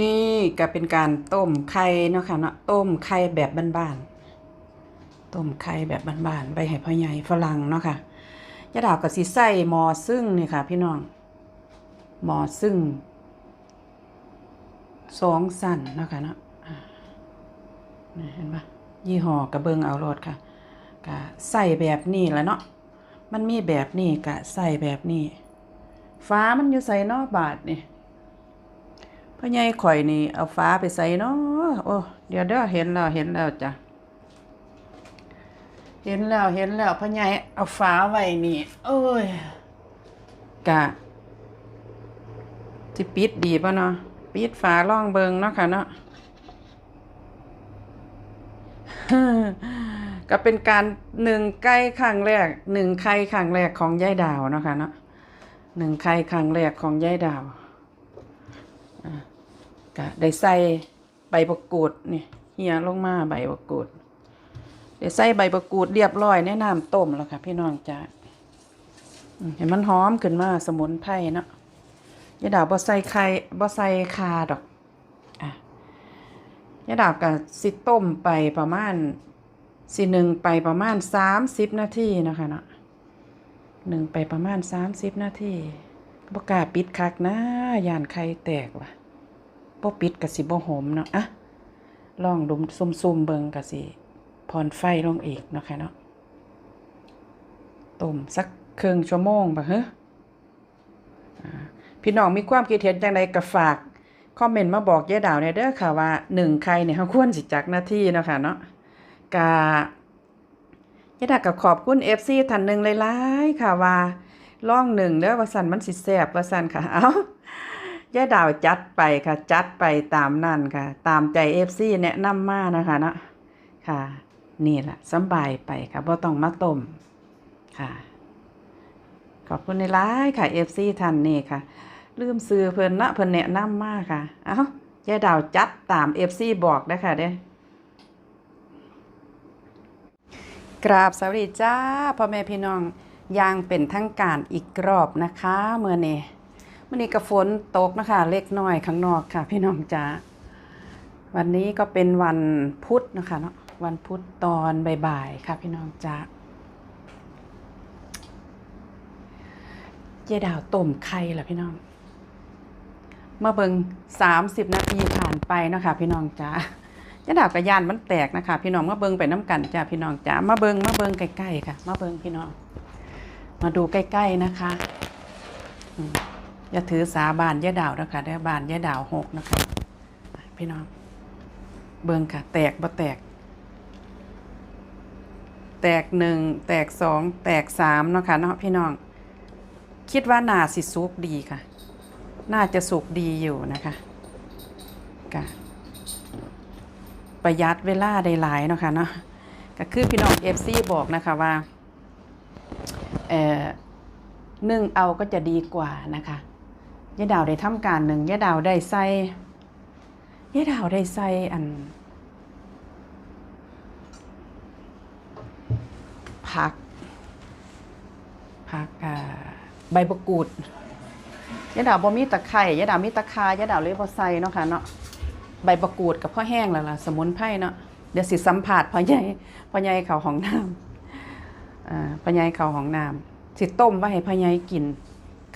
นี่ก็เป็นการต้มไข่เนาะค่ะเนาะต้มไข่แบบบ้านๆต้มไข่แบบบ้านๆไปให้พ่อใหญ่ฝรั่งเนาะค่ะยะดาวกับสิใส่หมอซึ่งนี่ค่ะ พี่น้องหมอซึ่งสองสั่นเนาะค่ะเนาะนี่เห็นปะยี่ห้อกระเบิงเอารถค่ะก็ใส่แบบนี้แหล้วเนาะมันมีแบบนี้กะใส่แบบนี้ฟ้ามันอยู่ใส่เนอกบาทนี่ พ่อใหญ่ข่อยนี่เอาฟ้าไปใส่เนาะโอ้เดี๋ยวเด้อเห็นแล้วเห็นแล้วจ้ะเห็นแล้วเห็นแล้วพ่อใหญ่เอาฟ้าไว้นี่โอ้ยกะสิปิดดีป่ะเนาะปิดฝาล่องเบิงเนาะค่ะเนาะก็เป็นการหนึ่งใกล้ครั้งแรกหนึ่งไข่ครั้งแรกของยายดาวเนาะค่ะเนาะหนึ่งไข่ครั้งแรกของยายดาว ก็ได้ใส่ใบประกูดนี่เหี่ยลงมาใบประกูดได้ใส่ใบประกูดเรียบร้อยในน้ำต้มแล้วค่ะ พี่น้องจ้าเห็นมันหอมขึ้นมาสมุนไพรเนาะยาดาวบ่ใส่ไข่บ่ใส่คาดอกอะยาดาวก็สิต้มไปประมาณสิหนึ่งไปประมาณสามสิบนาทีนะคะเนาะหนึ่งไปประมาณสามสิบนาทีบ่กล้าปิดคักนะย่านไข่แตกว่ะ บ่ปิดกะสิบ่หอมเนาะอะลองดมซุ่มๆเบิงกะสิพรไฟลงอีกเนาะค่ะเนาะต้มสักครึ่งชั่วโมงบ่เฮ้พี่น้องมีความคิดเห็นจังไดก็ฝากคอมเมนต์มาบอกยายดาวในเด้อค่ะว่าหนึ่งไข่เนี่ยเฮาควรสิจักหน้าที่เนาะค่ะเนาะกะยายดาวก็ขอบคุณ FC ท่านหนึ่งหลายๆค่ะว่าล่องหนึ่งเด้อว่าสันมันสิแซ่บว่าสันค่ะ เอ้าาดาวจัดไปค่ะ จัดไปตามนั่นค่ะ ตามใจเอฟซีแนะนำมานะคะเนาะค่ะ นี่แหละสบายไปค่ะบ่ต้องมาต้มค่ะ ขอบคุณในร้ายค่ะเอฟซีท่านนี่ค่ะ ลืมซื้อเพิ่นนะเพิ่นแนะนำมาค่ะ เอ้าย่าดาวจัดตามเอฟซีบอกได้ค่ะเด้กราบสวัสดีจ้าพ่อแม่พี่น้องยางเป็นทั้งการอีกรอบนะคะเมื่อนี้ วันนี้ก็ฝนตกนะคะ เล็กน้อยข้างนอกค่ะ พี่น้องจ๋าวันนี้ก็เป็นวันพุธนะคะเนาะวันพุธตอนบ่ายๆค่ะ พี่น้องจ๋าเจดาวต้มไข่ล่ะพี่น้องเมื่อเบิงสามสิบนาทีผ่านไปนะคะพี่น้องจ๋าเจดาวกระยานมันแตกนะคะ พี่น้องมาเบิงไปน้ำกันจ้าพี่น้องจ๋ามาเบิงมาเบิงใกล้ๆค่ะ มาเบิงพี่น้อง มาดูใกล้ๆนะคะ อย่าถือสาบานย่าดาวนะคะได้บานย่าดาวหกนะคะ พี่น้อง เบิ่งค่ะ แตกบ่แตก แตกหนึ่งแตกสองแตกสามเนาะค่ะเนาะพี่น้อง คิดว่าน่าสิสุกดีค่ะ น่าจะสุกดีอยู่นะคะกะประหยัดเวลาได้หลายเนาะค่ะเนาะก็คือพี่น้องเอฟซีบอกนะคะว่าเอ่อนึ่งเอาก็จะดีกว่านะคะ ย่าดาวได้ทำการหนึ่งย่าดาวได้ใส่ย่าดาวได้ใส่อันผักผักอ่าใบประกูดย่าดาวบ่มีตะไคร่ย่าดาวมีตะคาย่าดาวเลยบ่ใส่เนาะค่ะเนาะใบประกูดกับพ่อแห้งแล้วล่ะสมุนไพรเนาะเดี๋ยวสิสัมผัสพ่อใหญ่พ่อใหญ่เขาของน้ำอ่าพ่อใหญ่เขาของน้ำสิต้มไว้ให้พ่อใหญ่กิน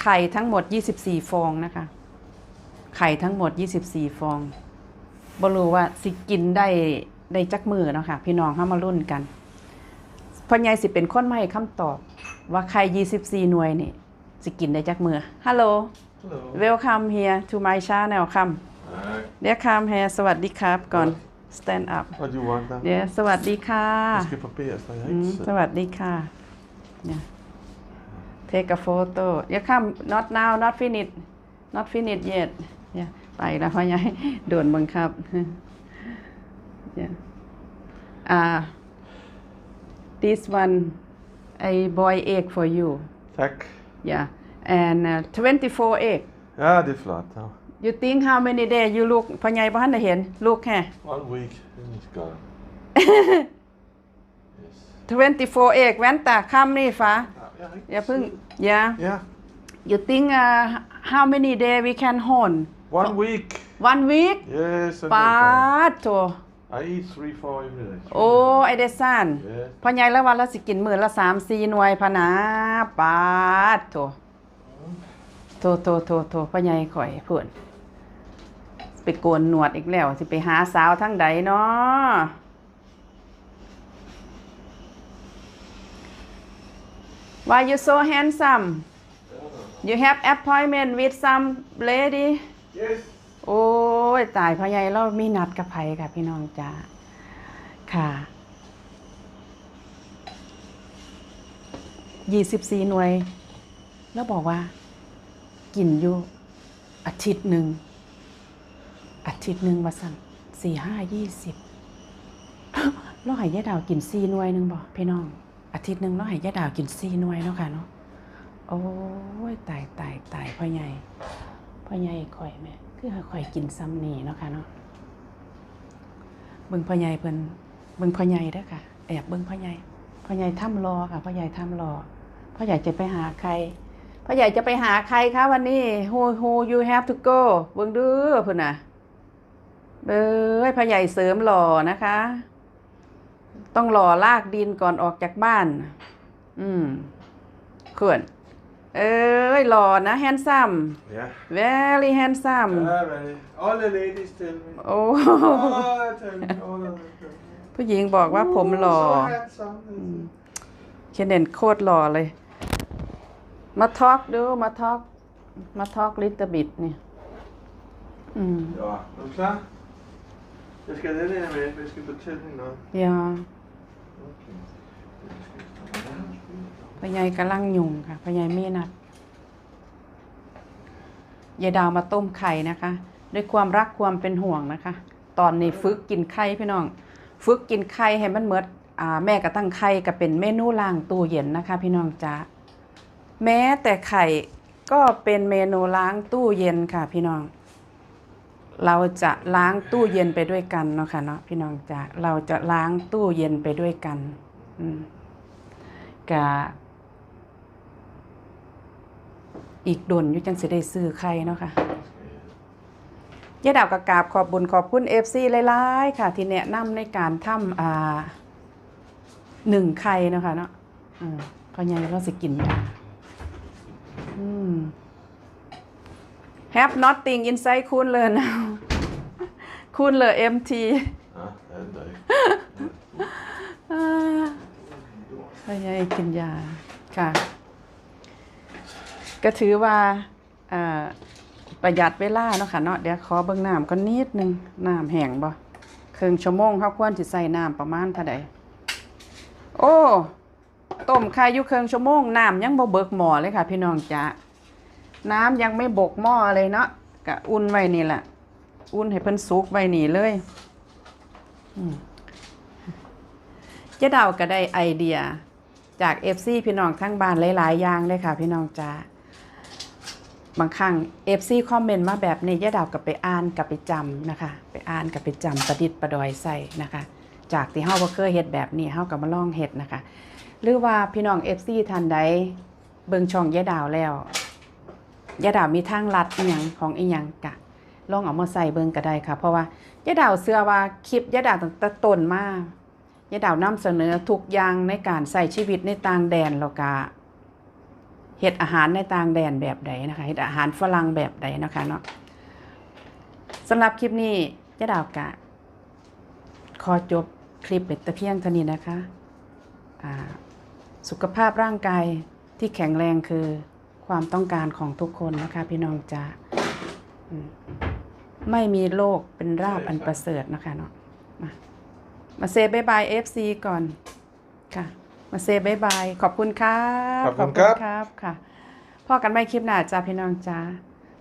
ไข่ทั้งหมด 24 ฟองนะคะ ไข่ทั้งหมด 24 ฟองบ่รู้ว่าสิกินได้ได้จักมือเนาะค่ะพี่น้องเฮามารุ่นกันพ่อใหญ่สิเป็นคนมาให้คำตอบ ว่าไข่ 24 หน่วยนี่สิกินได้จักมือฮัลโหล Hello. welcome here to my channel come Alright. เดี๋ยว come here สวัสดีครับก่อน stand up What do you want then? เดี๋ยวสวัสดีค่ะ Let's skip a bit, so I อืม hate สวัสดีค่ะเนี่ย take a photo เดี๋ยวข้าม not now not finish not finish yet เนี่ยไปแล้วพ่อใหญ่โดนบังคับเนี่ยอ่า this one I boy egg for you Tack. yeah and uh, 24 egg Ja, det är flott. Ja. you think how many day you look พ่อใหญ่พ่อท่านได้เห็นลูกแค่ One week, then it's gone. yes. 24 egg แว่นตาค่ำนี่ฟ้า Ja, ja, อย่าเพิ่ง yeah Ja, You think uh, how many day we can hold? one week. one week Yes, I ปา think ดโถ so. I eat three, four minutes. โอ้ไอเดซัน Yes. พ่อใหญ่แล้ววันละสิกินมื้อละสามสี่หน่วยพะนะปาดโถโถโถโถโถพ่อใหญ่ข่อยเพิ่นไปโกนหนวดอีกแล้วสิไปหาสาวทั้งใดเนาะ Why you so handsome You have appointment with some lady Yes. โอ้ยตายพ่อใหญ่เรามีนัดกับไผค่ะพี่น้องจ้าค่ะยี่สิบสี่หน่วย แล้วบอกว่า กินอยู่อาทิตย์หนึ่งอาทิตย์หนึ่งมาสั่งสี่ห้ายี่สิบเราให้ยายดาวกินสี่หน่วยหนึ่งบอกพี่น้อง อาทิตย์หนึ่งเราให้ยาดาวกินสี่หน่วยเนาะค่ะเนาะโอ้ยตายตายตายพ่อใหญ่พ่อใหญ่ข่อยแม่คือข่อยกินซ้ำนี่เนาะค่ะเนาะเบิ่งพ่อใหญ่เพิ่นเบิ่งพ่อใหญ่เด้อค่ะแอบเบิ่งพ่อใหญ่พ่อใหญ่ถ้ำรอค่ะพ่อใหญ่ถ้ำรอพ่อใหญ่จะไปหาใครพ่อใหญ่จะไปหาใครคะวันนี้ who who you have to go เบิ่งเด้อเพิ่นน่ะเบ้ยพ่อใหญ่เสริมหล่อนะคะ ต้องหล่อลากดินก่อนออกจากบ้าน อืมเขื่อนเอ้ยหล่อนะแฮนซัม Yeah. very handsome Ah, ready. All the ladies tell me. โอ้ Oh, tell me. All of them. ผู้หญิงบอกว่าผมหล่อ So handsome. เคนเด่นโคตรหล่อเลย มาทอกดู มาทอกมาทอกลิตบิดนี่ อืม Ja, er du klar? Jeg skal have den her med, for jeg skal fortælle hende noget. ยา Okay. พยายกำลังยุงค่ะพยายมีนัดยายดาวมาต้มไข่นะคะ ด้วยความรักความเป็นห่วงนะคะ ตอนนี้ฝึกกินไข่พี่น้อง ฝึกกินไข่ให้มันเหมือดอ่าแม่ก็ตั้งไข่ก็เป็นเมนูล้างตู้เย็นนะคะ พี่น้องจ้าแม้แต่ไข่ก็เป็นเมนูล้างตู้เย็นค่ะพี่น้อง เราจะล้างตู้เย็นไปด้วยกันเนาะค่ะเนาะพี่น้องจ้าเราจะล้างตู้เย็นไปด้วยกันอืมกะอีกดนยู่จังสิได้ซื้อไข่เนาะค่ะยาดาวกกาบขอบบุญขอบคุณเอฟซีหลายๆค่ะ ที่แนะนำในการทำอ่าหนึ่งไข่เนาะคะเนาะอืมเพราะยังเราสิกินยาอืม have nothing inside คุณเลยนะคุณเลย MT Ja, er den der ikke. อ่าเพราะยังกินยาค่ะ ก็ถือว่าอ่าประหยัดเวลาเนาะค่ะเนาะเดี๋ยวขอเบิ่งน้ำก่อนนิดนึงน้ำแห้งบ่ครึ่งชั่วโมงเขาควรสิใส่น้ำประมาณเท่าใดโอ้ต้มไข่อยู่ครึ่งชั่วโมงน้ำยังบ่เบิกหม้อเลยค่ะ พี่น้องจ๋า น้ำยังไม่บกหม้อเลยเนาะก็อุ่นไว้นี่แหละอุ่นให้เพิ่นสุกไว้นี่เลยเจ๊ดาวก็ได้ไอเดียจาก FC พี่น้องทั้งบ้านหลาย ๆ อย่างเลยค่ะ พี่น้องจ๋าบางครั้งเอฟซีคอมเมนต์มาแบบนี้ย่าดาวกับไปอ่านกับไปจำนะคะ ไปอ่านกับไปจำประดิษฐ์ประดอยใส่นะคะ จากที่เฮาบ่เคยเฮ็ดแบบนี้เฮาก็มาลองเฮ็ดนะคะ หรือว่าพี่น้อง FC ท่านใดเบิ่งช่องย่าดาวแล้ว ยาดาวมีทางลัดอีหยังของอีหยังกะลองเอามาใส่เบิ่งก็ได้ค่ะ เพราะว่ายาดาวเชื่อว่าคลิปยาดาวตั้งแต่ต้นมายาดาวนำเสนอทุกอย่างในการใส่ชีวิตในต่างแดนแล้วก็เห็ดอาหารในต่างแดนแบบใดนะคะเห็ดอาหารฝรั่งแบบใดนะคะเนาะสำหรับคลิปนี้ยะดาวกะขอจบคลิปเป็นต่เพียงเท่านี้นะคะ สุขภาพร่างกายที่แข็งแรงคือ ความต้องการของทุกคนนะคะพี่น้องจ้าอืมไม่มีโรคเป็นราบอันประเสริฐนะคะเนาะมามาเซบายบายเอฟซีก่อนค่ะ มาเซบายบายขอบคุณครับขอบคุณครับครับค่ะพ่อกันไม่คลิปหน้าจ้าพี่น้องจ้า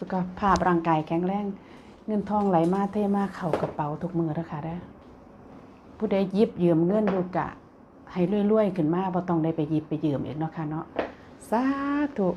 สุขภาพร่างกายแข็งแรงเงินทองไหลมาเทมาเข่ากระเป๋าทุกมือนะคะได้อผู้ใดหยิบยืมเงินอยู่กะ ให้รวยๆขึ้นมาบ่ต้องได้ไปหยิบไปยืมอีกเนาะค่ะเนาะสาธุ